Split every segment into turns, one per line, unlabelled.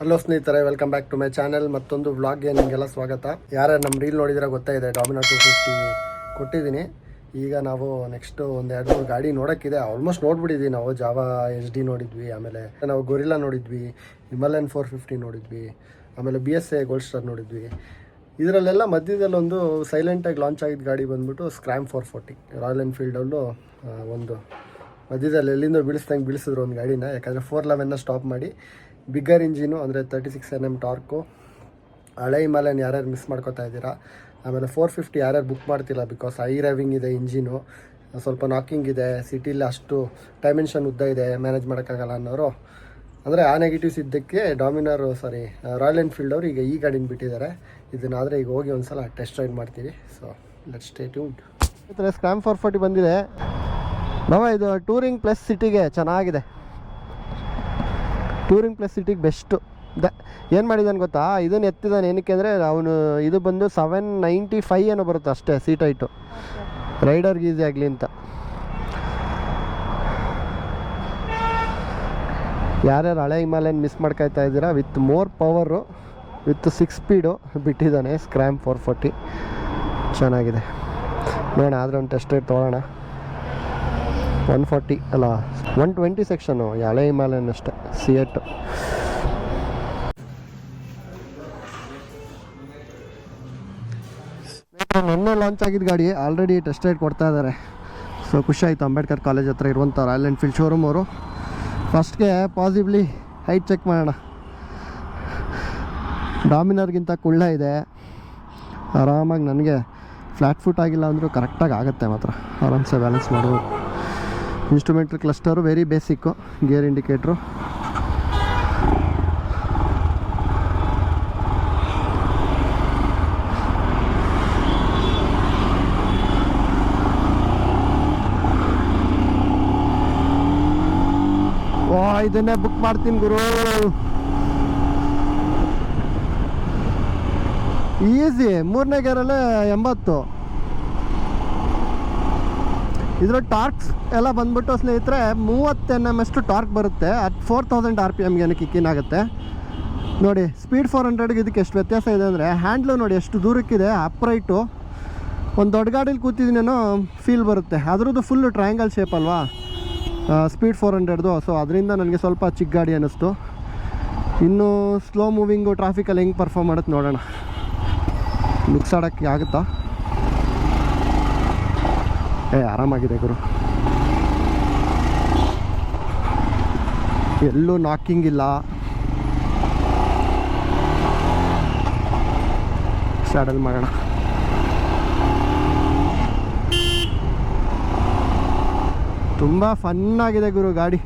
Hello ಸ್ನೇಹಿತರೆ welcome back to my channel ಮತ್ತೊಂದು ವ್ಲಾಗ್ಗೆ ನಿಮಗೆಲ್ಲ ಸ್ವಾಗತ. ಯಾರೇ ನಮ್ಮ ರೀಲ್ ನೋಡಿದ್ರೆ ಗೊತ್ತಾಯಿದೆ ಡಾಮಿನೋ ಟು ಫಿಫ್ಟಿ ಕೊಟ್ಟಿದ್ದೀನಿ. ಈಗ ನಾವು ನೆಕ್ಸ್ಟ್ ಒಂದು ಎರಡು ಮೂರು ಗಾಡಿ ನೋಡೋಕ್ಕಿದೆ. ಆಲ್ಮೋಸ್ಟ್ ನೋಡ್ಬಿಟ್ಟಿದ್ವಿ ನಾವು ಜಾವಾ ಎಚ್ ಡಿ ನೋಡಿದ್ವಿ, ಆಮೇಲೆ ನಾವು ಗೊರಿಲ್ಲಾ ನೋಡಿದ್ವಿ ಹಿಮಾಲಯನ್ ಫೋರ್ ಫಿಫ್ಟಿ ನೋಡಿದ್ವಿ, ಆಮೇಲೆ B S A gold star ನೋಡಿದ್ವಿ. ಇದರಲ್ಲೆಲ್ಲ ಮಧ್ಯದಲ್ಲಿ ಒಂದು ಸೈಲೆಂಟಾಗಿ ಲಾಂಚ್ ಆಗಿದ್ದ ಗಾಡಿ ಬಂದ್ಬಿಟ್ಟು ಸ್ಕ್ರ್ಯಾಮ್ ಫೋರ್ ಫೋರ್ಟಿ ರಾಯಲ್ ಎನ್ಫೀಲ್ಡಲ್ಲೂ ಒಂದು ಮಧ್ಯದಲ್ಲಿ ಎಲ್ಲಿಂದ ಬಿಡಿಸ್ದಂಗೆ ಬಿಡಿಸಿದ್ರು ಒಂದು ಗಾಡಿನ. ಯಾಕಂದರೆ ಫೋರ್ ಲೆವೆನ್ನ ಸ್ಟಾಪ್ ಮಾಡಿ ಬಿಗ್ಗರ್ ಇಂಜಿನು, ಅಂದರೆ thirty six N M torque ಹಳೆ ಹಿಮಾಲಯನ್ ಯಾರ್ಯಾರು ಮಿಸ್ ಮಾಡ್ಕೋತಾ ಇದ್ದೀರಾ? ಆಮೇಲೆ ಫೋರ್ ಫಿಫ್ಟಿ ಯಾರ್ಯಾರು ಬುಕ್ ಮಾಡ್ತಿಲ್ಲ ಬಿಕಾಸ್ ಐ ರೈವಿಂಗ್ ಇದೆ ಇಂಜಿನು. ಸ್ವಲ್ಪ ನಾಕಿಂಗ್ ಇದೆ ಸಿಟಿಲಿ ಅಷ್ಟು ಡೈಮೆನ್ಷನ್ ಉದ್ದ ಇದೆ ಮ್ಯಾನೇಜ್ ಮಾಡೋಕ್ಕಾಗಲ್ಲ ಅನ್ನೋರು. ಅಂದರೆ ಆ ನೆಗೆಟಿವ್ಸ್ ಇದ್ದಕ್ಕೆ ಡಾಮಿನರ್ ಸಾರಿ ರಾಯಲ್ ಎನ್ಫೀಲ್ಡ್ ಅವರು ಈಗ ಈ ಗಾಡಿನ ಬಿಟ್ಟಿದ್ದಾರೆ. ಇದನ್ನಾದರೆ ಈಗ ಹೋಗಿ ಒಂದು ಸಲ ಟೆಸ್ಟ್ ರೈಡ್ ಮಾಡ್ತೀವಿ. So let stay tuned scram four forty ಬಂದಿದೆ. ನಾವು ಇದು ಟೂರಿಂಗ್ ಪ್ಲಸ್ ಸಿಟಿಗೆ ಚೆನ್ನಾಗಿದೆ. ಟೂರಿಂಗ್ ಪ್ಲಸ್ ಸಿಟಿಗೆ ಬೆಸ್ಟು ದ, ಏನು ಮಾಡಿದ್ದಾನೆ ಗೊತ್ತಾ? ಇದನ್ನು ಎತ್ತಿದ್ದಾನೆ ಏನಕ್ಕೆ ಅಂದರೆ ಅವನು ಇದು ಬಂದು ಸೆವೆನ್ ನೈಂಟಿ ಫೈವ್ ಏನೋ ಬರುತ್ತೆ ಅಷ್ಟೇ ಸೀಟ್ ಹೈಟು ರೈಡರ್ಗೆ ಈಸಿ ಆಗಲಿ ಅಂತ. ಯಾರ್ಯಾರು ಹಳೆ ಹಿಮಾಲಯನ್ ಮಿಸ್ ಮಾಡ್ಕೊಳ್ತಾ ಇದ್ದೀರಾ? With more power with six speed ಬಿಟ್ಟಿದ್ದಾನೆ. ಸ್ಕ್ರ್ಯಾಮ್ ಫೋರ್ ಫೋರ್ಟಿ ಚೆನ್ನಾಗಿದೆ. ನೋಡೋಣ, ಆದರೆ ಒಂದು ಟೆಸ್ಟ್ ರೈಡ್ ತೊಗೊಳ್ಳೋಣ. ಒನ್ ಫಾರ್ಟಿ ಅಲ್ಲ ಒನ್ ಟ್ವೆಂಟಿ ಸೆಕ್ಷನು ಹಳೆ ಹಿಮಾಲಯನ್ ಸಿ ಎಟ್ ಮೊನ್ನೆ ಲಾಂಚ್ ಆಗಿದ್ದ ಗಾಡಿ ಆಲ್ರೆಡಿ ಟೆಸ್ಟ್ ರೈಡ್ ಕೊಡ್ತಾ ಇದ್ದಾರೆ ಸೊ ಖುಷಿ ಆಯಿತು, ಅಂಬೇಡ್ಕರ್ ಕಾಲೇಜ್ ಹತ್ರ ಇರುವಂಥ ರಾಯಲ್ ಎನ್ಫೀಲ್ಡ್ ಶೋರೂಮ್ ಅವರು. ಫಸ್ಟ್ಗೆ ಪಾಸಿಬ್ಲಿ ಹೈಟ್ ಚೆಕ್ ಮಾಡೋಣ. ಡಾಮಿನರ್ಗಿಂತ ಕುಳ್ಳ ಇದೆ. ಆರಾಮಾಗಿ ನನಗೆ ಫ್ಲ್ಯಾಟ್ ಫುಟ್ ಆಗಿಲ್ಲ ಅಂದರೂ ಕರೆಕ್ಟಾಗಿ ಆಗುತ್ತೆ ಮಾತ್ರ. ಆರಾಮ್ಸೆ ಬ್ಯಾಲೆನ್ಸ್ ಮಾಡ್ಬೋದು. Instrument cluster very basic gear indicator ಇದನ್ನೇ ಬುಕ್ ಮಾಡ್ತೀನಿ ಗುರು. ಈಸಿ ಮೂರನೇ ಗೇರಲ್ಲೇ ಎಂಬತ್ತು. ಇದ್ರ ಟಾರ್ಕ್ಸ್ ಎಲ್ಲ ಬಂದ್ಬಿಟ್ಟು ಸ್ನೇಹಿತರೆ, ಮೂವತ್ತು ಎನ್ ಎಂ ಅಷ್ಟು ಟಾರ್ಕ್ ಬರುತ್ತೆ. At four thousand R P ಎಮ್ಗೆ ಕಿಕ್ಕಿನ್ ಆಗುತ್ತೆ. ನೋಡಿ ಸ್ಪೀಡ್ ಫೋರ್ ಹಂಡ್ರೆಡ್ಗೆ ಇದಕ್ಕೆ ಎಷ್ಟು ವ್ಯತ್ಯಾಸ ಇದೆ ಅಂದರೆ ಹ್ಯಾಂಡ್ಲು ನೋಡಿ ಎಷ್ಟು ದೂರಕ್ಕಿದೆ ಅಪ್ರೈಟು ಒಂದು ದೊಡ್ಡ ಗಾಡೀಲಿ ಕೂತಿದ್ದೀನೇನೋ ಫೀಲ್ ಬರುತ್ತೆ. ಅದ್ರದ್ದು ಫುಲ್ಲು ಟ್ರಯಾಂಗಲ್ ಶೇಪ್ ಅಲ್ವಾ? ಸ್ಪೀಡ್ ಫೋರ್ ಹಂಡ್ರೆಡ್ದು ಸೊ ಅದರಿಂದ ನನಗೆ ಸ್ವಲ್ಪ ಚಿಕ್ಕ ಗಾಡಿ ಅನ್ನಿಸ್ತು. ಇನ್ನು ಸ್ಲೋ ಮೂವಿಂಗು ಟ್ರಾಫಿಕಲ್ಲಿ ಹೆಂಗೆ ಪರ್ಫಾಮ್ ಮಾಡುತ್ತೆ ನೋಡೋಣ. ಮಿಕ್ಸ್ ಆಡೋಕ್ಕೆ ಆಗುತ್ತಾ? ಏ, ಆರಾಮಾಗಿದೆ ಗುರು. ಎಲ್ಲೂ ನಾಕಿಂಗ್ ಇಲ್ಲ. ಸ್ಯಾಡಲ್ ಮಾಡೋಣ. ತುಂಬ ಫನ್ನಾಗಿದೆ ಗುರು ಗಾಡಿ.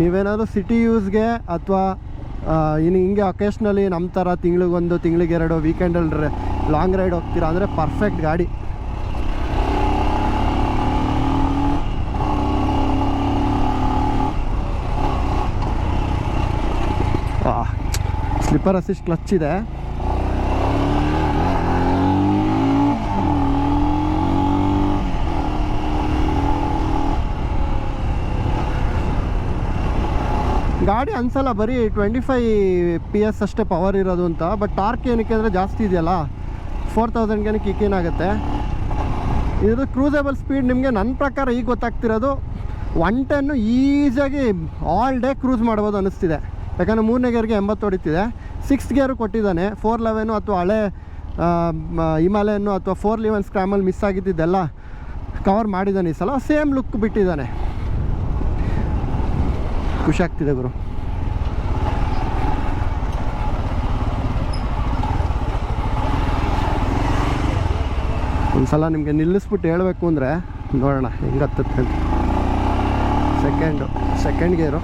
ನೀವೇನಾದರೂ ಸಿಟಿ ಯೂಸ್ಗೆ ಅಥವಾ ಇನ್ನು ಹಿಂಗೆ ಅಕೇಶ್ನಲಿ ನಮ್ಮ ಥರ ತಿಂಗಳಿಗೊಂದು, ತಿಂಗಳಿಗೆ ಎರಡು ವೀಕೆಂಡಲ್ಲಿ ಲಾಂಗ್ ರೈಡ್ ಹೋಗ್ತೀರಾ ಅಂದರೆ ಪರ್ಫೆಕ್ಟ್ ಗಾಡಿ. ಸ್ಲಿಪ್ಪರ್ ಅಸಿಸ್ಟ್ ಕ್ಲಚ್ ಇದೆ. ಗಾಡಿ ಅನ್ಸಲ್ಲ, ಬರೀ ಟ್ವೆಂಟಿ ಫೈ ಪಿ ಎಸ್ ಅಷ್ಟೇ ಪವರ್ ಇರೋದು ಅಂತ ಬಟ್ ಟಾರ್ಕ್ ಏನಕ್ಕೆ ಅಂದರೆ ಜಾಸ್ತಿ ಇದೆಯಲ್ಲ ಫೋರ್ ತೌಸಂಡ್ಗೆ ಕಿಕ್ ಆಗುತ್ತೆ. ಇದು ಕ್ರೂಸೇಬಲ್ ಸ್ಪೀಡ್ ನಿಮಗೆ ನನ್ನ ಪ್ರಕಾರ ಈಗ ಗೊತ್ತಾಗ್ತಿರೋದು ಒನ್ ಟೆನ್ನು ಈಸಿಯಾಗಿ ಆಲ್ ಡೇ ಕ್ರೂಸ್ ಮಾಡ್ಬೋದು ಅನ್ನಿಸ್ತಿದೆ. ಯಾಕಂದರೆ ಮೂರನೇ ಗೇರ್ಗೆ ಎಂಬತ್ತು ಹೊಡಿತಿದೆ. ಸಿಕ್ಸ್ ಗೇರು ಕೊಟ್ಟಿದ್ದಾನೆ. ಫೋರ್ ಲೆವೆನು ಅಥವಾ ಹಳೆ ಹಿಮಾಲಯನ್ನು ಅಥವಾ ಫೋರ್ ಲೆವೆನ್ ಸ್ಕ್ರಾಮಲ್ಲಿ ಮಿಸ್ ಆಗಿದ್ದೆಲ್ಲ ಕವರ್ ಮಾಡಿದ್ದಾನೆ ಈ ಸಲ. ಸೇಮ್ ಲುಕ್ ಬಿಟ್ಟಿದ್ದಾನೆ. ಖುಷಿ ಆಗ್ತಿದೆ ಗುರು. ಒಂದ್ಸಲ ನಿಮಗೆ ನಿಲ್ಲಿಸ್ಬಿಟ್ಟು ಹೇಳಬೇಕು ಅಂದರೆ ನೋಡೋಣ ಹೆಂಗೆ ಹತ್ತತ್ತೆ ಅಂತ ಸೆಕೆಂಡು ಸೆಕೆಂಡ್ ಗೇರು.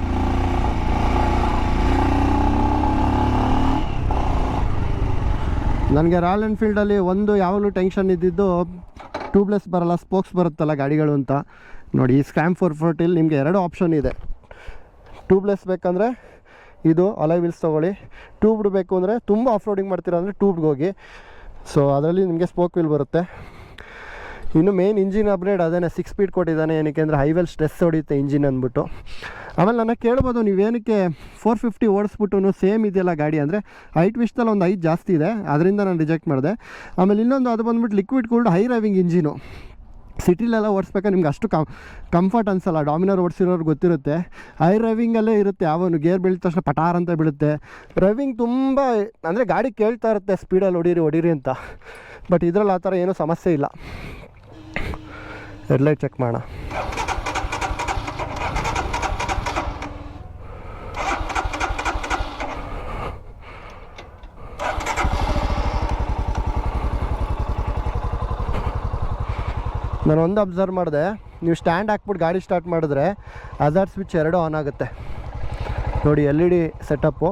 ನನಗೆ ರಾಯಲ್ ಎನ್ಫೀಲ್ಡಲ್ಲಿ ಒಂದು ಯಾವಾಗಲೂ ಟೆನ್ಷನ್ ಇದ್ದಿದ್ದು ಟ್ಯೂಬ್ಲೆಸ್ ಬರಲ್ಲ ಸ್ಪೋಕ್ಸ್ ಬರುತ್ತಲ್ಲ ಗಾಡಿಗಳು ಅಂತ. ನೋಡಿ, ಈ ಸ್ಕ್ಯಾಮ್ ಫೋರ್ ಫೋರ್ಟಿಲ್ ನಿಮಗೆ ಎರಡು ಆಪ್ಷನ್ ಇದೆ. ಟ್ಯೂಬ್ಲೆಸ್ ಬೇಕಂದರೆ ಇದು ಅಲೈ ವೀಲ್ಸ್ ತೊಗೊಳ್ಳಿ. ಟ್ಯೂಬ್ಡ್ ಬೇಕು ಅಂದರೆ ತುಂಬ ಆಫ್ ರೋಡಿಂಗ್ ಮಾಡ್ತೀರಾ ಅಂದರೆ ಟ್ಯೂಬ್ಗೆ ಹೋಗಿ. ಸೊ ಅದರಲ್ಲಿ ನಿಮಗೆ ಸ್ಪೋಕ್ ವೀಲ್ ಬರುತ್ತೆ. ಇನ್ನು ಮೇನ್ ಇಂಜಿನ್ ಅಪ್ಗ್ರೇಡ್ ಅದೇ ಸಿಕ್ಸ್ ಸ್ಪೀಡ್ ಕೊಟ್ಟಿದ್ದಾನೆ ಏನಕ್ಕೆ ಅಂದರೆ ಹೈವೆಲ್ ಸ್ಟ್ರೆಸ್ ಹೊಡೆಯುತ್ತೆ ಇಂಜಿನ್ ಅಂದ್ಬಿಟ್ಟು. ಆಮೇಲೆ ನನ್ನ ಕೇಳ್ಬೋದು ನೀವೇನಕ್ಕೆ ಫೋರ್ ಫಿಫ್ಟಿ ಓಡಿಸ್ಬಿಟ್ಟು ಸೇಮ್ ಇದೆಯಲ್ಲ ಗಾಡಿ ಅಂದರೆ ಹೈಟ್ ವಿಶ್ದಲ್ಲಿ ಒಂದು ಐದು ಜಾಸ್ತಿ ಇದೆ ಅದರಿಂದ ನಾನು ರಿಜೆಕ್ಟ್ ಮಾಡಿದೆ. ಆಮೇಲೆ ಇನ್ನೊಂದು ಅದು ಬಂದ್ಬಿಟ್ಟು liquid cooled high revving engine ಸಿಟಿಲೆಲ್ಲ ಓಡಿಸ್ಬೇಕಾ ನಿಮ್ಗೆ ಅಷ್ಟು ಕಂ ಕಂಫರ್ಟ್ ಅನ್ಸಲ್ಲ ಡಾಮಿನರ್ ಓಡಿಸಿರೋರು ಗೊತ್ತಿರುತ್ತೆ. ಹೈ ರೈವಿಂಗಲ್ಲೇ ಇರುತ್ತೆ ಯಾವನು ಗೇರ್ ಬೀಳಿದ ತಕ್ಷಣ ಪಟಾರ್ ಅಂತ ಬೀಳುತ್ತೆ. ರೈವಿಂಗ್ ತುಂಬ, ಅಂದರೆ ಗಾಡಿ ಕೇಳ್ತಾ ಇರುತ್ತೆ ಸ್ಪೀಡಲ್ಲಿ ಹೊಡೀರಿ ಹೊಡೀರಿ ಅಂತ. ಬಟ್ ಇದರಲ್ಲಿ ಆ ಥರ ಏನೂ ಸಮಸ್ಯೆ ಇಲ್ಲ. ಹೆಡ್ಲೈಟ್ ಚೆಕ್ ಮಾಡೋಣ. ನಾನು ಒಂದು ಅಬ್ಸರ್ವ್ ಮಾಡಿದೆ, ನೀವು ಸ್ಟ್ಯಾಂಡ್ ಹಾಕ್ಬಿಟ್ಟು ಗಾಡಿ ಸ್ಟಾರ್ಟ್ ಮಾಡಿದ್ರೆ ಅಜಾರ್ ಸ್ವಿಚ್ ಎರಡೂ ಆನ್ ಆಗುತ್ತೆ. ನೋಡಿ ಎಲ್ ಇ ಡಿ ಸೆಟಪ್ಪು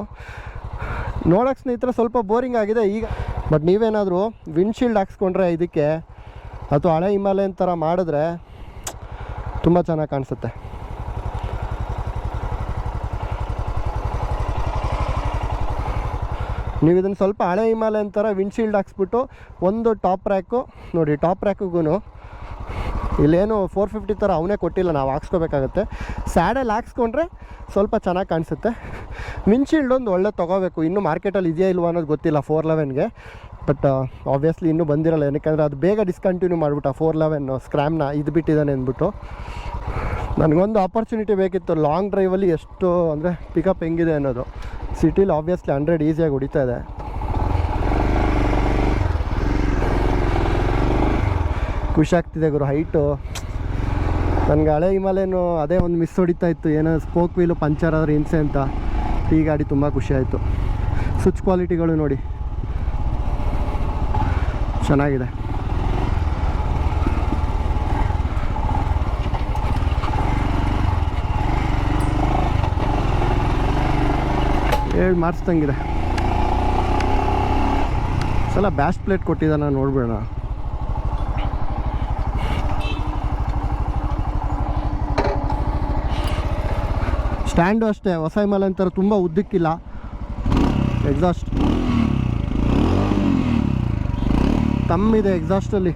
ನೋಡೋಕೆ ಸ್ನೇಹಿತರೆ ಸ್ವಲ್ಪ ಬೋರಿಂಗ್ ಆಗಿದೆ ಈಗ. ಬಟ್ ನೀವೇನಾದರೂ ವಿಂಡ್ಶೀಲ್ಡ್ ಹಾಕ್ಸ್ಕೊಂಡ್ರೆ ಇದಕ್ಕೆ, ಅಥವಾ ಹಳೆ ಹಿಮಾಲಯನ್ ಥರ ಮಾಡಿದ್ರೆ, ತುಂಬ ಚೆನ್ನಾಗಿ ಕಾಣಿಸುತ್ತೆ. ನೀವು ಇದನ್ನು ಸ್ವಲ್ಪ ಹಳೆ ಹಿಮಾಲಯನ್ ಥರ ವಿಂಡ್ಶೀಲ್ಡ್ ಹಾಕ್ಸ್ಬಿಟ್ಟು ಒಂದು ಟಾಪ್ ರ್ಯಾಕು ನೋಡಿ ಟಾಪ್ ರ್ಯಾಕಿಗೂ ಇಲ್ಲೇನು ಫೋರ್ ಫಿಫ್ಟಿ ಥರ ಅವನೇ ಕೊಟ್ಟಿಲ್ಲ, ನಾವು ಹಾಕ್ಸ್ಕೋಬೇಕಾಗತ್ತೆ. ಸ್ಯಾಡಲ್ಲಿ ಹಾಕ್ಸ್ಕೊಂಡ್ರೆ ಸ್ವಲ್ಪ ಚೆನ್ನಾಗಿ ಕಾಣಿಸುತ್ತೆ. ವಿಂಡ್ಶೀಲ್ಡ್ ಒಂದು ಒಳ್ಳೆ ತೊಗೋಬೇಕು, ಇನ್ನೂ ಮಾರ್ಕೆಟಲ್ಲಿ ಇದೆಯಾ ಇಲ್ವಾ ಅನ್ನೋದು ಗೊತ್ತಿಲ್ಲ ಫೋರ್ ಲೆವೆನ್ಗೆ ಬಟ್ ಆಬ್ವಿಯಸ್ಲಿ ಇನ್ನೂ ಬಂದಿರಲ್ಲ. ಯಾಕೆಂದರೆ ಅದು ಬೇಗ ಡಿಸ್ಕಂಟಿನ್ಯೂ ಮಾಡಿಬಿಟ್ಟ ಫೋರ್ ಲೆವೆನ್ ಸ್ಕ್ರ್ಯಾಮ್ನ ಇದು ಬಿಟ್ಟಿದ್ದಾನೆ ಅಂದ್ಬಿಟ್ಟು. ನನಗೊಂದು ಆಪರ್ಚುನಿಟಿ ಬೇಕಿತ್ತು. ಲಾಂಗ್ ಡ್ರೈವಲ್ಲಿ ಎಷ್ಟು ಅಂದರೆ ಪಿಕಪ್ ಹೆಂಗಿದೆ ಅನ್ನೋದು. ಸಿಟೀಲಿ ಆಬ್ವಿಯಸ್ಲಿ ಹಂಡ್ರೆಡ್ ಈಸಿಯಾಗಿ ಹೊಡಿತಾ ಇದೆ. ಖುಷಿ ಆಗ್ತಿದೆ ಗುರು ಹೈಟು ನನಗೆ ಹಳೆ ಹಿಮಾಲಯನು ಅದೇ ಒಂದು ಮಿಸ್ ಹೊಡಿತಾ ಇತ್ತು. ಏನೋ ಸ್ಪೋಕ್ ವೀಲು ಪಂಚರ್ ಆದರೆ ಹಿಂಸೆ ಅಂತ. ಈ ಗಾಡಿ ತುಂಬ ಖುಷಿ ಆಯಿತು. ಸ್ವಿಚ್ ಕ್ವಾಲಿಟಿಗಳು ನೋಡಿ. ಚೆನ್ನಾಗಿದೆ. ಹೇಳಿ ಮಾಡಿಸ್ದಂಗಿದೆ ಸಲ ಬ್ಯಾಸ್ಟ್ ಪ್ಲೇಟ್ ಕೊಟ್ಟಿದ್ದಾನ ನೋಡ್ಬೇಡ. ಸ್ಟ್ಯಾಂಡು ಅಷ್ಟೇ, ಹೊಸ ಮಲೆ ಅಂತಾರೆ, ತುಂಬ ಉದ್ದಕ್ಕಿಲ್ಲ. ಎಕ್ಸಾಸ್ಟ್ ಕಮ್ಮಿದೆ ಎಕ್ಸಾಸ್ಟಲ್ಲಿ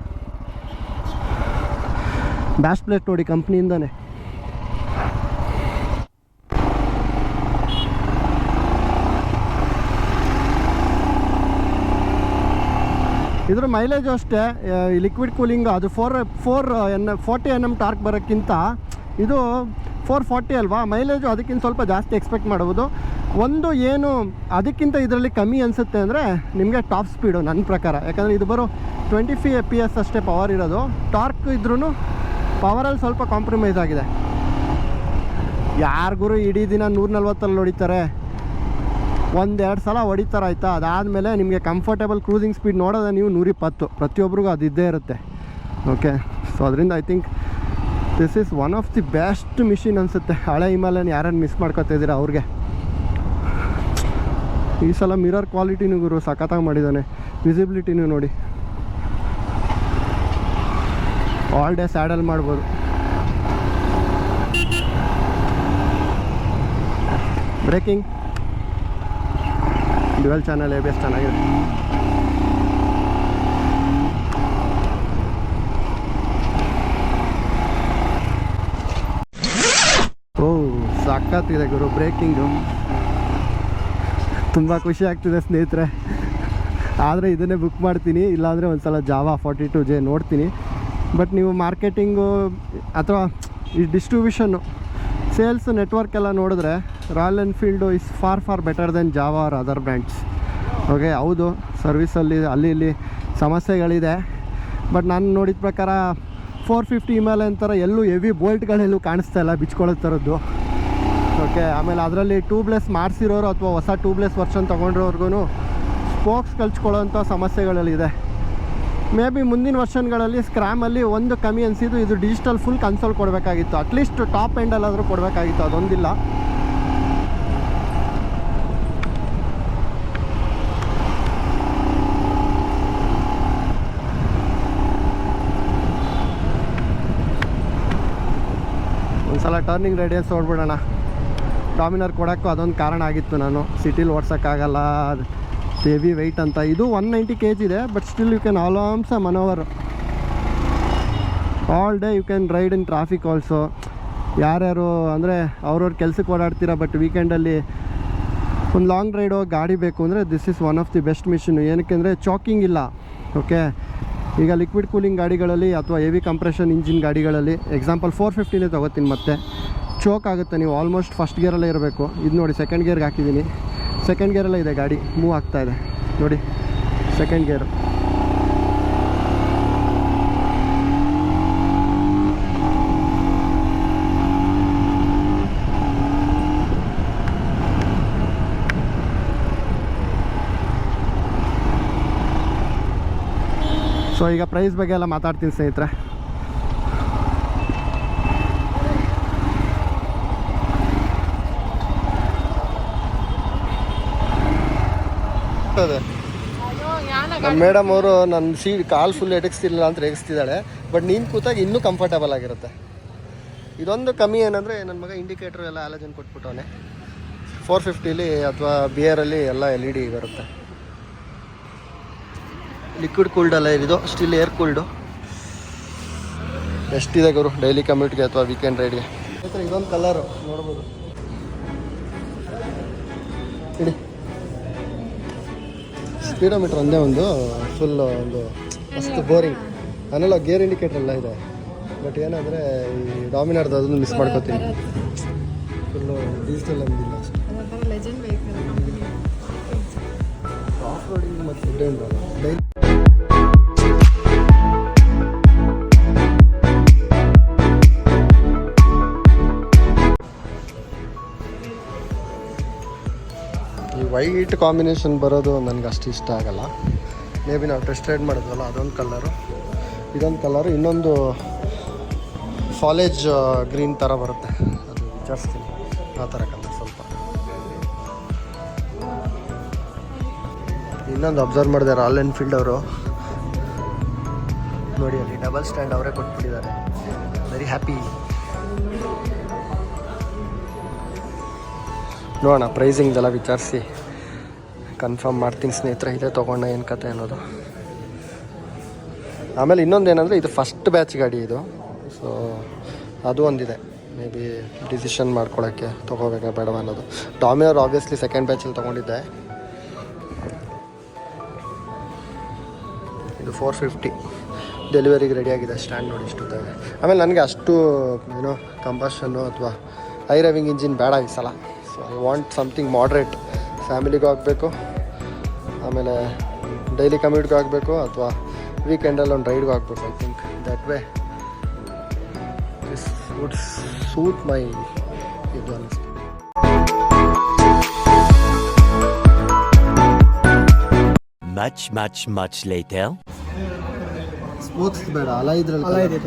ಬ್ಯಾಸ್ಟ್ ಪ್ಲೇಟ್ ನೋಡಿ ಕಂಪ್ನಿಯಿಂದನೇ. ಇದ್ರ ಮೈಲೇಜು ಅಷ್ಟೇ ಲಿಕ್ವಿಡ್ ಕೂಲಿಂಗ್ ಅದು four four N forty N M torque ಬರೋಕ್ಕಿಂತ ಇದು ಫೋರ್ ಫಾರ್ಟಿ ಅಲ್ವಾ? ಮೈಲೇಜು ಅದಕ್ಕಿಂತ ಸ್ವಲ್ಪ ಜಾಸ್ತಿ ಎಕ್ಸ್ಪೆಕ್ಟ್ ಮಾಡ್ಬೋದು ಒಂದು ಏನು ಅದಕ್ಕಿಂತ ಇದರಲ್ಲಿ ಕಮ್ಮಿ ಅನಿಸುತ್ತೆ ಅಂದರೆ ನಿಮಗೆ ಟಾಪ್ ಸ್ಪೀಡು ನನ್ನ ಪ್ರಕಾರ. ಯಾಕಂದರೆ ಇದು ಬರೋ twenty five A P S ಅಷ್ಟೇ ಪವರ್ ಇರೋದು. ಟಾರ್ಕ್ ಇದ್ರೂ ಪವರಲ್ಲಿ ಸ್ವಲ್ಪ ಕಾಂಪ್ರಮೈಸ್ ಆಗಿದೆ. ಯಾರಿಗೂ ಇಡೀ ದಿನ ನೂರ ನಲ್ವತ್ತಲ್ಲಿ ಹೊಡಿತಾರೆ? ಒಂದೆರಡು ಸಲ ಹೊಡಿತಾರೆ ಆಯಿತಾ? ಅದಾದಮೇಲೆ ನಿಮಗೆ ಕಂಫರ್ಟೇಬಲ್ ಕ್ರೂಸಿಂಗ್ ಸ್ಪೀಡ್ ನೋಡೋದೇ ನೀವು ನೂರಿಪ್ಪತ್ತು. ಪ್ರತಿಯೊಬ್ಬರಿಗೂ ಅದು ಇದ್ದೇ ಇರುತ್ತೆ. ಓಕೆ ಸೊ ಅದರಿಂದ I think this is one of the best machine ಅನಿಸುತ್ತೆ. ಹಳೆ ಹಿಮಾಲಯನ್ ಯಾರನ್ನು ಮಿಸ್ ಮಾಡ್ಕೊತಾ ಇದ್ದೀರಾ ಅವ್ರಿಗೆ? ಈ ಸಲ ಮಿರರ್ ಕ್ವಾಲಿಟಿನೂ ಗುರು ಸಖತ್ತಾಗಿ ಮಾಡಿದ್ದಾನೆ ವಿಸಿಬಿಲಿಟಿನೂ ನೋಡಿ. ಆಲ್ ಡೇ ಸ್ಯಾಡಲ್ ಮಾಡ್ಬೋದು. ಬ್ರೇಕಿಂಗ್ ಡ್ಯುವೆಲ್ ಚಾನಲ್ ಎ ಬೆಸ್ಟ್ ಚೆನ್ನಾಗಿದೆ. ಓ ಸಖತ್ತಿದೆ ಗುರು ಬ್ರೇಕಿಂಗು ತುಂಬ ಖುಷಿ ಆಗ್ತಿದೆ ಸ್ನೇಹಿತರೆ. ಆದರೆ ಇದನ್ನೇ ಬುಕ್ ಮಾಡ್ತೀನಿ. ಇಲ್ಲಾಂದರೆ ಒಂದು ಸಲ ಜಾವಾ ಫಾರ್ಟಿ ಟು ಜೆ ನೋಡ್ತೀನಿ. ಬಟ್ ನೀವು ಮಾರ್ಕೆಟಿಂಗು ಅಥವಾ ಈ ಡಿಸ್ಟ್ರಿಬ್ಯೂಷನ್ನು ಸೇಲ್ಸ್ ನೆಟ್ವರ್ಕ್ ಎಲ್ಲ ನೋಡಿದ್ರೆ Royal Enfield is far far better than Jawa or other brands okay ಹೌದು. ಸರ್ವಿಸಲ್ಲಿ ಅಲ್ಲಿ ಇಲ್ಲಿ ಸಮಸ್ಯೆಗಳಿದೆ. ಬಟ್ ನಾನು ನೋಡಿದ ಪ್ರಕಾರ ಫೋರ್ ಫಿಫ್ಟಿ ಹಿಮಾಲಯನ್ ಅಂತಾರೆ ಎಲ್ಲೂ ಹೆವಿ ಬೋಲ್ಟ್ಗಳೆಲ್ಲೂ ಕಾಣಿಸ್ತಾ ಇಲ್ಲ, ಬಿಚ್ಕೊಳ್ಳೋ ಥರದ್ದು ಓಕೆ, ಆಮೇಲೆ ಅದರಲ್ಲಿ ಟ್ಯೂಬ್ಲೆಸ್ ಮಾಡಿಸಿರೋರು ಅಥವಾ ಹೊಸ ಟ್ಯೂಬ್ಲೆಸ್ ವರ್ಷನ್ ತೊಗೊಂಡಿರೋರ್ಗು ಸ್ಪೋಕ್ಸ್ ಕಲ್ಚ್ಕೊಳ್ಳೋಂಥ ಸಮಸ್ಯೆಗಳಲ್ಲಿದೆ. ಮೇ ಬಿ ಮುಂದಿನ ವರ್ಷನ್ಗಳಲ್ಲಿ ಸ್ಕ್ರ್ಯಾಮಲ್ಲಿ ಒಂದು ಕಮ್ಮಿ ಅನಿಸಿದ್ದು ಇದು ಡಿಜಿಟಲ್ ಫುಲ್ ಕನ್ಸೋಲ್ ಕೊಡಬೇಕಾಗಿತ್ತು. ಅಟ್ಲೀಸ್ಟ್ ಟಾಪ್ ಎಂಡಲ್ಲಾದರೂ ಕೊಡಬೇಕಾಗಿತ್ತು, ಅದೊಂದಿಲ್ಲ. ಒಂದ್ಸಲ ಟರ್ನಿಂಗ್ ರೇಡಿಯನ್ಸ್ ನೋಡ್ಬಿಡೋಣ. ಡಾಮಿನರ್ ಕೊಡೋಕ್ಕೂ ಅದೊಂದು ಕಾರಣ ಆಗಿತ್ತು ನಾನು. ಸಿಟಿಲಿ ಓಡ್ಸೋಕ್ಕಾಗಲ್ಲ. ಹೆವಿ ವೆಯ್ಟ್ ಅಂತ. ಇದು ಒನ್ ನೈಂಟಿ ಕೆ ಜಿ ಇದೆ but still you can almost manoeuvre. All day you can ride in traffic also ಯಾರ್ಯಾರು ಅಂದರೆ ಅವ್ರವ್ರ ಕೆಲಸಕ್ಕೆ ಓಡಾಡ್ತೀರಾ ಬಟ್ ವೀಕೆಂಡಲ್ಲಿ ಒಂದು ಲಾಂಗ್ ರೈಡ್ ಹೋಗಿ ಗಾಡಿ ಬೇಕು ಅಂದರೆ this is one of the best machine ಏನಕ್ಕೆ ಅಂದರೆ ಚಾಕಿಂಗ್ ಇಲ್ಲ. ಓಕೆ ಈಗ ಲಿಕ್ವಿಡ್ ಕೂಲಿಂಗ್ ಗಾಡಿಗಳಲ್ಲಿ ಅಥವಾ ಹೆವಿ ಕಂಪ್ರೆಷನ್ ಇಂಜಿನ್ ಗಾಡಿಗಳಲ್ಲಿ ಎಕ್ಸಾಂಪಲ್ ಫೋರ್ ಫಿಫ್ಟಿನೇ ತೊಗೋತೀನಿ ಮತ್ತೆ. ಚೋಕ್ ಆಗುತ್ತೆ, ನೀವು ಆಲ್ಮೋಸ್ಟ್ ಫಸ್ಟ್ ಗೇರಲ್ಲೇ ಇರಬೇಕು. ಇದು ನೋಡಿ ಸೆಕೆಂಡ್ ಗೇರ್ಗೆ ಹಾಕಿದ್ದೀನಿ ಸೆಕೆಂಡ್ ಗೇರಲ್ಲೇ ಇದೆ ಗಾಡಿ ಮೂವ್ ಆಗ್ತಾ ಇದೆ. ನೋಡಿ ಸೆಕೆಂಡ್ ಗೇರ್ ಸೊ ಈಗ ಪ್ರೈಸ್ ಬಗ್ಗೆ ಎಲ್ಲ ಮಾತಾಡ್ತೀನಿ ಸ್ನೇಹಿತರೆ. ನಮ್ಮ ಮೇಡಮ್ ಅವರು ನನ್ನ ಸೀಟ್ ಕಾಲು ಫುಲ್ ಎಟಕ್ಸ್ತಿಲ್ಲ ಅಂತ ರೇಗಿಸ್ತಿದ್ದಾಳೆ. ಬಟ್ ನೀನು ಕೂತಾಗ ಇನ್ನೂ ಕಂಫರ್ಟಬಲ್ ಆಗಿರುತ್ತೆ. ಇದೊಂದು ಕಮ್ಮಿ ಏನಂದರೆ ನನ್ನ ಮಗ ಇಂಡಿಕೇಟ್ರ್ ಎಲ್ಲ ಆಲೋಜನ್ ಕೊಟ್ಬಿಟ್ಟವನೆ. ಫೋರ್ ಫಿಫ್ಟಿಲಿ ಅಥವಾ ಬಿಯರಲ್ಲಿ ಎಲ್ಲ ಎಲ್ ಇ ಡಿ ಬರುತ್ತೆ. ಲಿಕ್ವಿಡ್ ಕೂಲ್ಡ್ ಅಲ್ಲ ಇದು ಸ್ಟಿಲ್ ಏರ್ ಕೂಲ್ಡು ಎಷ್ಟಿದೆ ಗುರು? ಡೈಲಿ ಕಮ್ಯೂಟ್ಗೆ ಅಥವಾ ವೀಕೆಂಡ್ ರೈಡ್ಗೆ ಇದೊಂದು ಕಲರು ನೋಡ್ಬೋದು. ಸ್ಪೀಡೋಮೀಟ್ರ್ ಒಂದೇ ಒಂದು ಫುಲ್ ಒಂದು ಮಸ್ತ್ ಬೋರಿಂಗ್ ನಾನೆಲ್ಲ ಗೇರ್ ಇಂಡಿಕೇಟರ್ ಎಲ್ಲ ಇದೆ. ಬಟ್ ಏನಂದರೆ ಈ ಡಾಮಿನಾರ್ದು ಅದನ್ನು ಮಿಸ್ ಮಾಡ್ಕೋತೀನಿ. ಫುಲ್ಲು ಡಿಜಿಟಲ್ ಅಂದಿಲ್ಲ. ಅಷ್ಟೇ ಆಫ್ ರೋಡಿಂಗ್ ಮತ್ತು ವೈಟ್ ಕಾಂಬಿನೇಷನ್ ಬರೋದು ನನಗೆ ಅಷ್ಟು ಇಷ್ಟ ಆಗಲ್ಲ. ಮೇ ಬಿ ನಾವು ಟೆಸ್ಟ್ ರೈಡ್ ಮಾಡಿದ್ವಲ್ಲ, ಅದೊಂದು ಕಲ್ಲರು ಇದೊಂದು ಕಲ್ಲರು ಇನ್ನೊಂದು ಫಾಲೇಜ್ ಗ್ರೀನ್ ಥರ ಬರುತ್ತೆ. ಅದು ವಿಚಾರಿಸ್ತೀನಿ. ಆ ಥರ ಕಲರ್ ಸ್ವಲ್ಪ. ಇನ್ನೊಂದು ಅಬ್ಸರ್ವ್ ಮಾಡಿದೆ ರಾಯಲ್ ಎನ್ಫೀಲ್ಡ್ ಅವರು. ನೋಡಿ ಅಲ್ಲಿ ಡಬಲ್ ಸ್ಟ್ಯಾಂಡ್ ಅವರೇ ಕೊಟ್ಬಿಟ್ಟಿದ್ದಾರೆ. ವೆರಿ ಹ್ಯಾಪಿ ನೋಡೋಣ ಪ್ರೈಸಿಂಗ್ದೆಲ್ಲ ವಿಚಾರಿಸಿ. ಕನ್ಫರ್ಮ್ ಮಾಡ್ತೀನಿ ಸ್ನೇಹಿತರೆ ಇದೇ ತೊಗೊಂಡ ಏನು ಕತೆ ಅನ್ನೋದು. ಆಮೇಲೆ ಇನ್ನೊಂದು ಏನಂದರೆ ಇದು ಫಸ್ಟ್ ಬ್ಯಾಚ್ ಗಾಡಿ ಇದು. ಸೊ ಅದು ಒಂದಿದೆ. ಮೇ ಬಿ ಡಿಸಿಷನ್ ಮಾಡ್ಕೊಳ್ಳೋಕ್ಕೆ ತೊಗೋಬೇಕಾ ಬೇಡವಾ ಅನ್ನೋದು. ಡಾಮಿನೋರ್ ಆಬ್ವಿಯಸ್ಲಿ ಸೆಕೆಂಡ್ ಬ್ಯಾಚಲ್ಲಿ ತೊಗೊಂಡಿದ್ದೆ. ಇದು ಫೋರ್ ಫಿಫ್ಟಿ ಡೆಲಿವರಿಗೆ ರೆಡಿಯಾಗಿದೆ ಸ್ಟ್ಯಾಂಡ್ ನೋಡಿ ಇಷ್ಟು ಆಮೇಲೆ ನನಗೆ ಅಷ್ಟು, ಏನೋ ಕಂಬಷನ್ನು ಅಥವಾ ಐ ರವಿಂಗ್ ಇಂಜಿನ್ ಬೇಡ ಈ ಸಲ. So I want something moderate ಫ್ಯಾಮಿಲಿಗೂ ಆಗಬೇಕು. ಆಮೇಲೆ ಡೈಲಿ ಕಮ್ಯೂಟ್ಗೆ ಆಗಬೇಕು ಅಥವಾ ವೀಕೆಂಡಲ್ಲಿ ಒಂದು ರೈಡ್ಗೂ ಆಗಬೇಕು I think that way this would suit my ಇದು ಅನಿಸ್ತು.
Much, much, much later.
Sports ಬೇಡ ಅಲ ಇದ್ರಲ್ಲಿ
ಅಲ ಇದೆ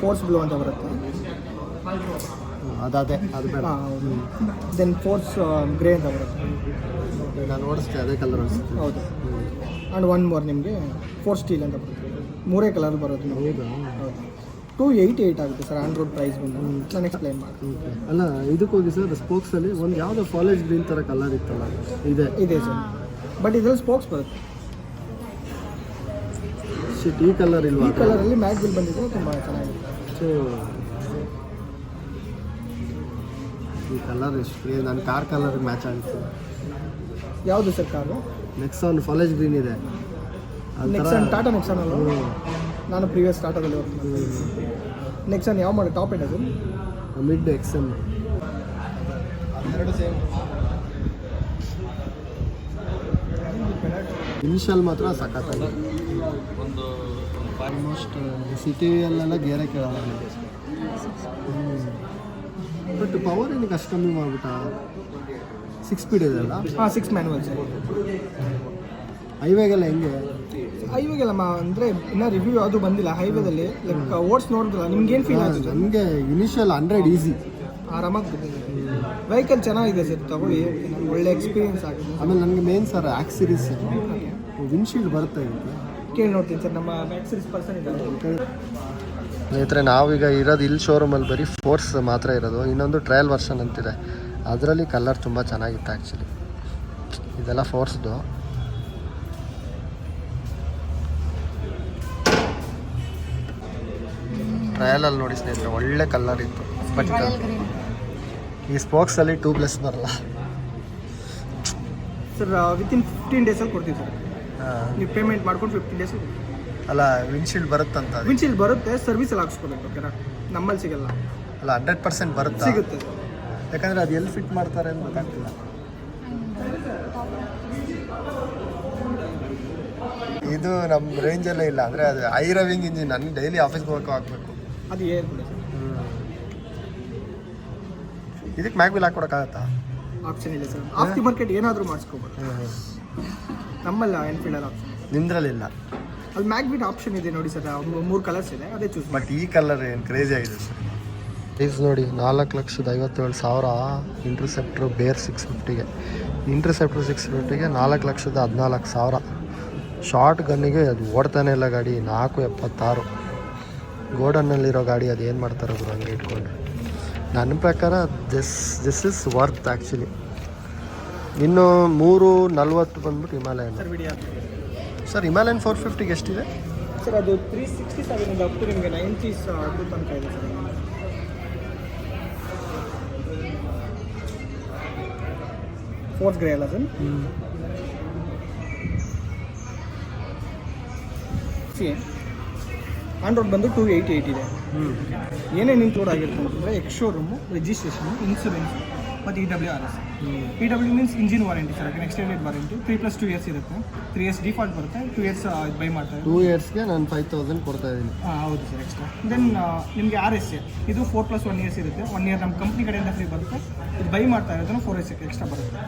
ಫೋರ್ಸ್ ಬ್ಲೂ ಅಂತ ಬರುತ್ತೆ.
ಅದೇ ಅದು ಬೇಡ.
ದೆನ್ ಫೋರ್ಸ್ ಗ್ರೇ ಅಂತ ಬರುತ್ತೆ.
ನಾನು ಓಡಿಸ್ತೆ ಅದೇ ಕಲರ್ ಓಡಿಸ್ತೀನಿ
ಹೌದು. ಆ್ಯಂಡ್ ಒನ್ ಮೋರ್ ನಿಮಗೆ ಫೋರ್ ಸ್ಟೀಲ್ ಅಂತ ಬರುತ್ತೆ. ಮೂರೇ ಕಲರ್ ಬರುತ್ತೆ
ಹೌದು?
ಟೂ ಏಯ್ಟ್ ಏಯ್ಟ್ ಆಗುತ್ತೆ ಸರ್ ಆಂಡ್ರಾಯ್ಡ್ ಪ್ರೈಸ್ ಬಂದು. ನಾನು ಎಕ್ಸ್ಪ್ಲೈನ್ ಮಾಡಿ
ಅಲ್ಲ ಇದಕ್ಕೆ ಹೋಗಿ ಸರ್ ಸ್ಪೋಕ್ಸಲ್ಲಿ ಒಂದು ಯಾವುದೋ ಕಾಲೇಜ್ ಗ್ರೀನ್ ಥರ ಕಲರ್ ಇತ್ತಲ್ಲ ಇದೆ.
ಇದೆ ಸರ್ ಬಟ್ ಇದರಲ್ಲಿ ಸ್ಪೋಕ್ಸ್ ಬರುತ್ತೆ.
ಶಿಟ್ ಈ ಕಲರ್ ಇಲ್ವಾ
ಈ ಕಲರಲ್ಲಿ ಮ್ಯಾಟ್ ಬಿಲ್ ಬಂದಿದ್ರೆ ತುಂಬ ಚೆನ್ನಾಗಿರುತ್ತೆ.
ಸೊ ಈ ಕಲರ್ ಎಷ್ಟು ನನ್ನ ಕಾರ್ ಕಲರ್ ಮ್ಯಾಚ್ ಆಗುತ್ತೆ
ಯಾವುದು sir car
Nexon foliage green ಇದೆ.
ನೆಕ್ಸನ್ ಟಾಟಾ ನೆಕ್ಸನ್ ಅಲ್ಲ ನಾನು ಪ್ರೀವಿಯಸ್ ಟಾಟಾದಲ್ಲಿ ವರ್ಕ್ ನೆಕ್ಸನ್ ಯಾವ ಮಾಡಿ ಟಾಪ್ ಎಂಡ್ ಅದು?
ಮಿಡ್ ಎಕ್ಸ್ ಎಂ
ಎರಡು ಸೇಮ್.
ಇನಿಷಿಯಲ್ ಮಾತ್ರ ಸಖತ್ತಾಗಿ ಆಲ್ಮೋಸ್ಟ್ ಸಿಟಿಯಲ್ಲೆಲ್ಲ ಗೇರೆ ಕೇಳಲ್ಲ. ಬಟ್ ಪವರ್ ಏನಕ್ಕೆ ಅಷ್ಟು ಕಮ್ಮಿ ಮಾಡ್ಬಿಟ್ಟ? ಸಿಕ್ಸ್ ಸ್ಪೀಡ್ ಇದೆ ಅಲ್ಲ?
ಹಾಂ ಸಿಕ್ಸ್ ಮ್ಯಾನುವಲ್ ಸರ್
ಹೈವೇಗೆಲ್ಲ ಹೆಂಗೆ?
ಹೈವೇಗೆಲ್ಲ ಮಾ ಅಂದರೆ ಇನ್ನೂ ರಿವ್ಯೂ ಅದು ಬಂದಿಲ್ಲ. ಹೈವೇದಲ್ಲಿ ಲೈಕ್ ಓಡ್ಸ್ ನೋಡಿದ್ರಲ್ಲ ನಿಮ್ಗೆ ಏನು ಫೀಲ್ ಆಗುತ್ತೆ?
ನಮಗೆ ಇನಿಷಿಯಲ್ ಹಂಡ್ರೆಡ್ ಈಸಿ
ಆರಾಮಾಗಿ ವೆಹಿಕಲ್ ಚೆನ್ನಾಗಿದೆ ಸರ್ ತಗೊಳ್ಳಿ. ಒಳ್ಳೆ ಎಕ್ಸ್ಪೀರಿಯನ್ಸ್ ಆಗಿದೆ.
ಆಮೇಲೆ ನನಗೆ main sir accessories windshield windshield ಬರುತ್ತೆ
ಕೇಳಿ ನೋಡ್ತೀನಿ ಸರ್ ನಮ್ಮ ಆಕ್ಸಿರೀಸ್ ಸೀರೀಸ್ ಪರ್ಸನ್ ಇದ್ದಾರೆ.
ಸ್ನೇಹಿತರೆ ನಾವೀಗ ಇರೋದು ಇಲ್ಲಿ ಶೋರೂಮಲ್ಲಿ ಬರೀ ಫೋರ್ಸ್ ಮಾತ್ರ ಇರೋದು. ಇನ್ನೊಂದು ಟ್ರಯಲ್ ವರ್ಷನ್ ಅಂತಿದೆ. ಅದರಲ್ಲಿ ಕಲರ್ ತುಂಬ ಚೆನ್ನಾಗಿತ್ತು ಆ್ಯಕ್ಚುಲಿ ಇದೆಲ್ಲ ಫೋರ್ಸ್ದು ಟ್ರಯಲಲ್ಲಿ ನೋಡಿ ಸ್ನೇಹಿತರೆ ಒಳ್ಳೆ ಕಲರ್ ಇತ್ತು. ಬಟ್ ಈ ಸ್ಪೋಕ್ಸಲ್ಲಿ ಟೂ ಪ್ಲಸ್ ಬರಲ್ಲ.
ಸರ್ ವಿತಿನ್ ಫಿಫ್ಟೀನ್ ಡೇಸಲ್ಲಿ ಕೊಡ್ತೀವಿ ಸರ್ ನೀವು ಪೇಮೆಂಟ್ ಮಾಡ್ಕೊಂಡು ಫಿಫ್ಟೀನ್ ಡೇಸ್
ಅಲ್ಲ ವಿಂಡ್ಶೀಲ್ಡ್ ಬರುತ್ತಂತ ಅದು.
ವಿನ್ಶೀಲ್ಡ್ ಬರುತ್ತೆ ಸರ್ವಿಸ್ ಎಲ್ಲ ಹಾಕ್ಸ್ಕೊಬೇಕು ಓಕೆನಾ ನಮ್ಮಲ್ಲಿ ಸಿಗಲ್ಲ.
ಅಲ್ಲ ಹಂಡ್ರೆಡ್ ಪರ್ಸೆಂಟ್ ಬರುತ್ತೆ?
ಸಿಗುತ್ತೆ.
ಯಾಕಂದ್ರೆ ಅದು ಎಲ್ಲಿ ಫಿಟ್ ಮಾಡ್ತಾರೆ ಅಂತ ಗೊತ್ತಾಗ್ತಿಲ್ಲ. ಇದು ನಮ್ಮ ರೇಂಜಲ್ಲೇ ಇಲ್ಲ ಅಂದರೆ ಅದು ಐ ರವಿಂಗ್ ಇಂಜಿನ್ ನನಗೆ ಡೈಲಿ ಆಫೀಸ್ಗೆ ಹೋಗಕ್ಕೆ ಹಾಕ್ಬೇಕು
ಅದು ಏರ್ ಕೂಡ
ಇದಕ್ಕೆ ಮ್ಯಾಗ್ ಬಿಲ್ ಹಾಕೊಡಕ್ಕಾಗತ್ತಾ
ಆಪ್ಷನ್ ಇಲ್ಲ ಸರ್. ಆಫ್ ಮಾರ್ಕೆಟ್ ಏನಾದರೂ ಮಾಡಿಸ್ಕೋಬೋದು. ನಮ್ಮಲ್ಲ ಎನ್ಫೀಲ್ಡಲ್ಲಿ ಆಪ್ಷನ್
ನಿಂದ್ರಲ್ಲಿಲ್ಲ.
ಅಲ್ಲಿ ಮ್ಯಾಗ್ನೆಟ್ ಆಪ್ಷನ್ ಇದೆ ನೋಡಿ ಸರ್ ಮೂರು ಕಲರ್ಸ್ ಇದೆ ಅದೇ ಚೂಸ್
ಬಟ್ ಈ ಕಲರ್ ಏನು ಕ್ರೇಜಿ ಆಗಿದೆ ಸರ್? ಪ್ರೈಸ್ ನೋಡಿ ನಾಲ್ಕು ಲಕ್ಷದ ಐವತ್ತೇಳು ಸಾವಿರ ಇಂಟರ್ಸೆಪ್ಟ್ರು ಬೇರ್ ಸಿಕ್ಸ್ ಫಿಫ್ಟಿಗೆ ಇಂಟರ್ಸೆಪ್ಟ್ರು ಸಿಕ್ಸ್ ಫಿಫ್ಟಿಗೆ ನಾಲ್ಕು ಲಕ್ಷದ ಹದಿನಾಲ್ಕು ಸಾವಿರ. ಶಾರ್ಟ್ ಗನ್ನಿಗೆ ಅದು ಓಡ್ತಾನೆ ಇಲ್ಲ ಗಾಡಿ ನಾಲ್ಕು ಎಪ್ಪತ್ತಾರು. ಗೋಡನ್ನಲ್ಲಿರೋ ಗಾಡಿ ಅದು ಏನು ಮಾಡ್ತಾರೆ ಅದು ಹಂಗೆ ಇಟ್ಕೊಂಡು ನನ್ನ ಪ್ರಕಾರ this this is worth actually ಇನ್ನು ಮೂರು ನಲ್ವತ್ತು ಬಂದ್ಬಿಟ್ಟು ಹಿಮಾಲಯನ್
ಸರ್
ಹಿಮಾಲಯನ್ ಫೋರ್ ಫಿಫ್ಟಿಗೆ ಎಷ್ಟಿದೆ?
ಸರ್ ಅದು three sixty seven up to ನಿಮಗೆ ನೈಂಟೀಸ್ ಅದು ತನಕ ಇದೆ ಸರ್. ಫೋರ್ತ್ ಗ್ರೇ ಅಲ್ಲ ಸರ್? ರೋಡ್ ಬಂದು ಟೂ ಏಯ್ಟಿ ಏಯ್ಟ್ ಇದೆ ಏನೇನು ಇನ್ಕ್ಲೂಡ್ ಆಗಿರುತ್ತೆ ಅಂತಂದರೆ ಎಕ್ಸ್ ಶೋರೂಮು ರಿಜಿಸ್ಟ್ರೇಷನ್ ಇನ್ಸೂರೆನ್ಸ್ ಮತ್ತು E W R S E W means engine warranty sir extended warranty three plus two years ಇರುತ್ತೆ. ತ್ರೀ ಇಯರ್ಸ್ ಡಿಫಾಲ್ಟ್ ಬರುತ್ತೆ. Two years buy ಮಾಡ್ತಾರೆ
two ಇಯರ್ಸ್ಗೆ ನಾನು ಫೈವ್ ತೌಸಂಡ್ ಕೊಡ್ತಾ ಇದ್ದೀನಿ.
ಹಾಂ ಹೌದು ಸರ್ ಎಕ್ಸ್ಟ್ರಾ ದೆನ್ ನಿಮಗೆ ಆರ್ ಎಸ್ ಇದು ಫೋರ್ ಪ್ಲಸ್ ಒನ್ ಇಯರ್ಸ್ ಇರುತ್ತೆ. ಒನ್ ಇಯರ್ ನಮ್ಮ ಕಂಪ್ನಿ ಕಡೆಯಿಂದ ಫ್ರೀ ಬರುತ್ತೆ. ಇದು ಬೈ ಮಾಡ್ತಾ ಇರೋದನ್ನು ಫೋರ್ ಇಯರ್ಸ್ ಎಕ್ಸ್ಟ್ರಾ ಬರುತ್ತೆ.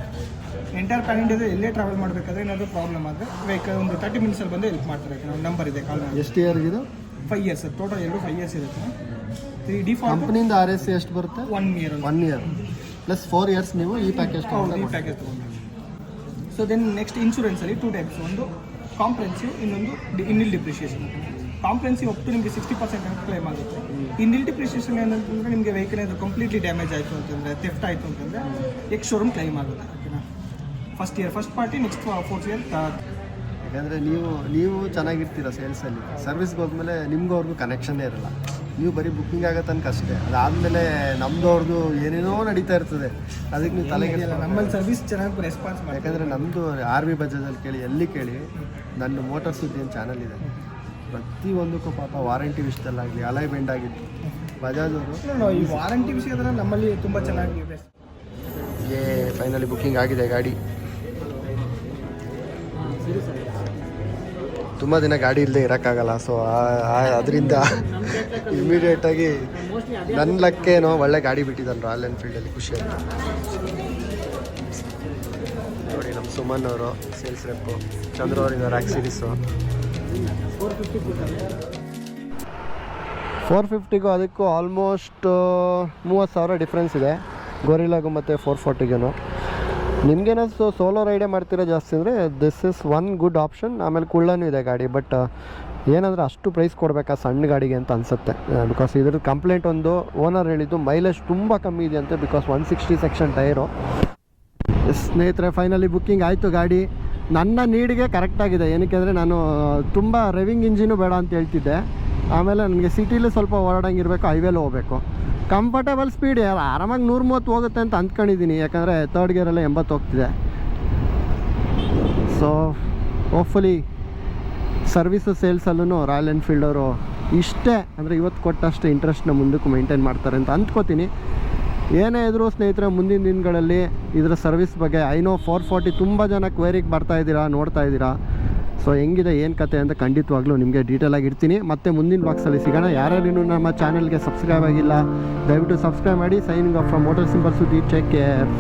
ಎಂಟೈರ್ ಪ್ಯಾನ್ ಇಂಡಿಯಾದ ಎಲ್ಲೇ ಟ್ರಾವೆಲ್ ಮಾಡಬೇಕಾದ್ರೆ ಏನಾದರೂ ಪ್ರಾಬ್ಲಮ್ ಆದರೆ ಲೈಕ್ ಒಂದು ತರ್ಟಿ ಮಿನಿಟ್ಸಲ್ಲಿ ಬಂದು ಹೆಲ್ಪ್ ಮಾಡ್ತಾರೆ. ನಮ್ಮ ನಂಬರ್ ಇದೆ ಕಾಲ್
ಎಷ್ಟು ಇಯರ್ಗಿದು
ಫೈವ್ ಇಯರ್ಸ್ ಸರ್ ಟೋಟಲ್ ಎರಡು ಫೈವ್ ಇಯರ್ಸ್ ಇರುತ್ತೆ. ತ್ರೀ ಡಿಫಾಲ್ಟ್
ಕಂಪ್ನಿಯಿಂದ ಆರ್ ಎಸ್ ಎಷ್ಟು ಬರುತ್ತೆ?
One year
one year plus four years ನೀವು ಈ ಪ್ಯಾಕೇಜ್
ಈ ಪ್ಯಾಕೇಜ್ ಸೊ ದೆನ್ ನೆಕ್ಸ್ಟ್ ಇನ್ಶೂರೆನ್ಸಲ್ಲಿ ಟೂ ಟೈಪ್ಸ್ ಒಂದು ಕಾಂಪ್ರೆನ್ಸಿವ್ ಇನ್ನೊಂದು ಇನ್ನಿಲ್ ಡಿಪ್ರಿಷಿಯೇಷನ್ ಕಾಂಪ್ರೆನ್ಸಿವ್ ಅಪ್ ಟು ನಿಮಗೆ ಸಿಕ್ಸ್ಟಿ ಪರ್ಸೆಂಟ್ ಕ್ಲೈಮ್ ಆಗುತ್ತೆ. ಇನ್ನಿಲ್ ಡಿಪ್ರಿಷಿಯೇಷನ್ ಏನಂತಂದರೆ ನಿಮಗೆ ವೆಹಿಕಲ್ ಏನಾದರೂ ಕಂಪ್ಲೀಟ್ಲಿ ಡ್ಯಾಮೇಜ್ ಆಯಿತು ಅಂತಂದರೆ ತೆಫ್ಟ್ ಆಯಿತು ಅಂತಂದರೆ ಎಕ್ಸ್ ಶೋರೂಮ್ ಕ್ಲೈಮ್ ಆಗುತ್ತೆ ಓಕೆನಾ first year first party next fourth year
ಯಾಕಂದರೆ ನೀವು ನೀವು ಚೆನ್ನಾಗಿರ್ತೀರ ಸೇಲ್ಸಲ್ಲಿ ಸರ್ವಿಸ್ಗೆ ಹೋದ್ಮೇಲೆ ನಿಮ್ಗೂ ಅವ್ರಿಗೂ ಕನೆಕ್ಷನ್ನೇ ಇರಲ್ಲ. ನೀವು ಬರೀ ಬುಕ್ಕಿಂಗ್ ಆಗೋ ತನಕ ಅಷ್ಟೇ. ಅದಾದಮೇಲೆ ನಮ್ಮದು ಅವ್ರದ್ದು ಏನೇನೋ ನಡೀತಾ ಇರ್ತದೆ. ಅದಕ್ಕೆ ನೀವು ತಲೆಗೆ
ನಮ್ಮಲ್ಲಿ ಸರ್ವಿಸ್ ಚೆನ್ನಾಗಿ ರೆಸ್ಪಾನ್ಸ್ ಮಾಡಿ
ಯಾಕಂದರೆ ನಮ್ಮದು ಆರ್ ವಿ ಬಜಾಜಲ್ಲಿ ಕೇಳಿ ಎಲ್ಲಿ ಕೇಳಿ ನನ್ನ ಮೋಟರ್ ಸುದ್ದಿ ಅಂತ ಚಾನಲ್ ಇದೆ. ಪ್ರತಿಯೊಂದಕ್ಕೂ ಪಾಪ ವಾರಂಟಿ ವಿಷಯದಲ್ಲಾಗಲಿ ಅಲೈ ಬೆಂಡ್ ಆಗಿತ್ತು ಬಜಾಜ್ ಅವರು
ಈ ವಾರಂಟಿ ವಿಷಯದಲ್ಲಿ ನಮ್ಮಲ್ಲಿ ತುಂಬ ಚೆನ್ನಾಗಿ
ಏ ಫೈನಲಿ ಬುಕ್ಕಿಂಗ್ ಆಗಿದೆ ಗಾಡಿ. ತುಂಬ ದಿನ ಗಾಡಿ ಇಲ್ಲದೆ ಇರೋಕ್ಕಾಗಲ್ಲ. ಸೊ ಅದರಿಂದ ಇಮಿಡಿಯೇಟಾಗಿ ನನ್ನ ಲಕ್ಕೇನೋ ಒಳ್ಳೆ ಗಾಡಿ ಬಿಟ್ಟಿದ್ದಾನೆ ರಾಯಲ್ ಎನ್ಫೀಲ್ಡಲ್ಲಿ ಖುಷಿ ಆಯ್ತು ನೋಡಿ ನಮ್ಮ ಸುಮನ್ ಅವರು ಸೇಲ್ಸ್ ರೆಪ್ಪು ಚಂದ್ರ ಅವರಿಂದ ರ್ಯಾಕ್ ಸೀರೀಸು ಫೋರ್ ಫಿಫ್ಟಿಗೂ ಅದಕ್ಕೂ ಆಲ್ಮೋಸ್ಟ್ ಮೂವತ್ತು ಸಾವಿರ ಡಿಫ್ರೆನ್ಸ್ ಇದೆ. ಗೊರಿಲಾಗು ಮತ್ತು ಫೋರ್ ಫೋರ್ಟಿಗೂ ನಿಮಗೇನಾದ್ರು ಸೋಲೋ ರೈಡೇ ಮಾಡ್ತಿರೋ ಜಾಸ್ತಿ ಅಂದರೆ this is one good option ಆಮೇಲೆ ಕುಳ್ಳನೂ ಇದೆ ಗಾಡಿ ಬಟ್ ಏನಂದ್ರೆ ಅಷ್ಟು ಪ್ರೈಸ್ ಕೊಡಬೇಕಾ ಸಣ್ಣ ಗಾಡಿಗೆ ಅಂತ ಅನಿಸುತ್ತೆ. ಬಿಕಾಸ್ ಇದ್ರ ಕಂಪ್ಲೇಂಟ್ ಒಂದು ಓನರ್ ಹೇಳಿದ್ದು ಮೈಲೇಜ್ ತುಂಬ ಕಮ್ಮಿ ಇದೆ ಅಂತೆ because one sixty section tyre ಸ್ನೇಹಿತರೆ ಫೈನಲಿ ಬುಕ್ಕಿಂಗ್ ಆಯಿತು ಗಾಡಿ. ನನ್ನ ನೀಡಿಗೆ ಕರೆಕ್ಟಾಗಿದೆ ಏನಕ್ಕೆ ಅಂದರೆ ನಾನು ತುಂಬ ರೆವಿಂಗ್ ಇಂಜಿನು ಬೇಡ ಅಂತ ಹೇಳ್ತಿದ್ದೆ. ಆಮೇಲೆ ನನಗೆ ಸಿಟಿಲಿ ಸ್ವಲ್ಪ ಓಡಾಡಂಗಿರಬೇಕು ಹೈವೇಲಿ ಹೋಗಬೇಕು. ಕಂಫರ್ಟೇಬಲ್ ಸ್ಪೀಡ್ ಆರಾಮಾಗಿ ನೂರು ಮೂವತ್ತು ಹೋಗುತ್ತೆ ಅಂತ ಅಂದ್ಕೊಂಡಿದ್ದೀನಿ ಯಾಕಂದರೆ ತರ್ಡ್ ಗೇರಲ್ಲೇ ಎಂಬತ್ತು ಹೋಗ್ತಿದೆ. ಸೊ ಹೋಪ್ಫುಲಿ ಸರ್ವಿಸು ಸೇಲ್ಸಲ್ಲೂ ರಾಯಲ್ ಎನ್ಫೀಲ್ಡವರು ಇಷ್ಟೇ, ಅಂದರೆ ಇವತ್ತು ಕೊಟ್ಟಷ್ಟು ಇಂಟ್ರೆಸ್ಟ್ನ ಮುಂದಕ್ಕೆ ಮೇಂಟೈನ್ ಮಾಡ್ತಾರೆ ಅಂತ ಅಂದ್ಕೋತೀನಿ. ಏನೇ ಇದ್ರೂ ಸ್ನೇಹಿತರೆ, ಮುಂದಿನ ದಿನಗಳಲ್ಲಿ ಇದರ ಸರ್ವಿಸ್ ಬಗ್ಗೆ ಐನೋ ಫೋರ್ ಫಾರ್ಟಿ ತುಂಬ ಜನ ಕ್ವೇರಿಗೆ ಬರ್ತಾ ಇದ್ದೀರಾ, ನೋಡ್ತಾ ಇದ್ದೀರಾ. ಸೊ ಹೆಂಗಿದೆ, ಏನು ಕತೆ ಅಂತ ಖಂಡಿತವಾಗ್ಲೂ ನಿಮಗೆ ಡೀಟೇಲಾಗಿ ಇರ್ತೀನಿ ಮತ್ತೆ ಮುಂದಿನ ಬಾಕ್ಸಲ್ಲಿ ಸಿಗೋಣ. ಯಾರ್ಯಾರು ಇನ್ನೂ ನಮ್ಮ ಚಾನಲ್ಗೆ ಸಬ್ಸ್ಕ್ರೈಬ್ ಆಗಿಲ್ಲ, ದಯವಿಟ್ಟು ಸಬ್ಸ್ಕ್ರೈಬ್ ಮಾಡಿ. ಸೈನಿಂಗ್ ಆಫ್ ಫ್ರಮ್ ಮೋಟರ್ ಸಿಂಬರ್ಸು ಸುದ್ದಿ ಚೆಕ್ ಕೇರ್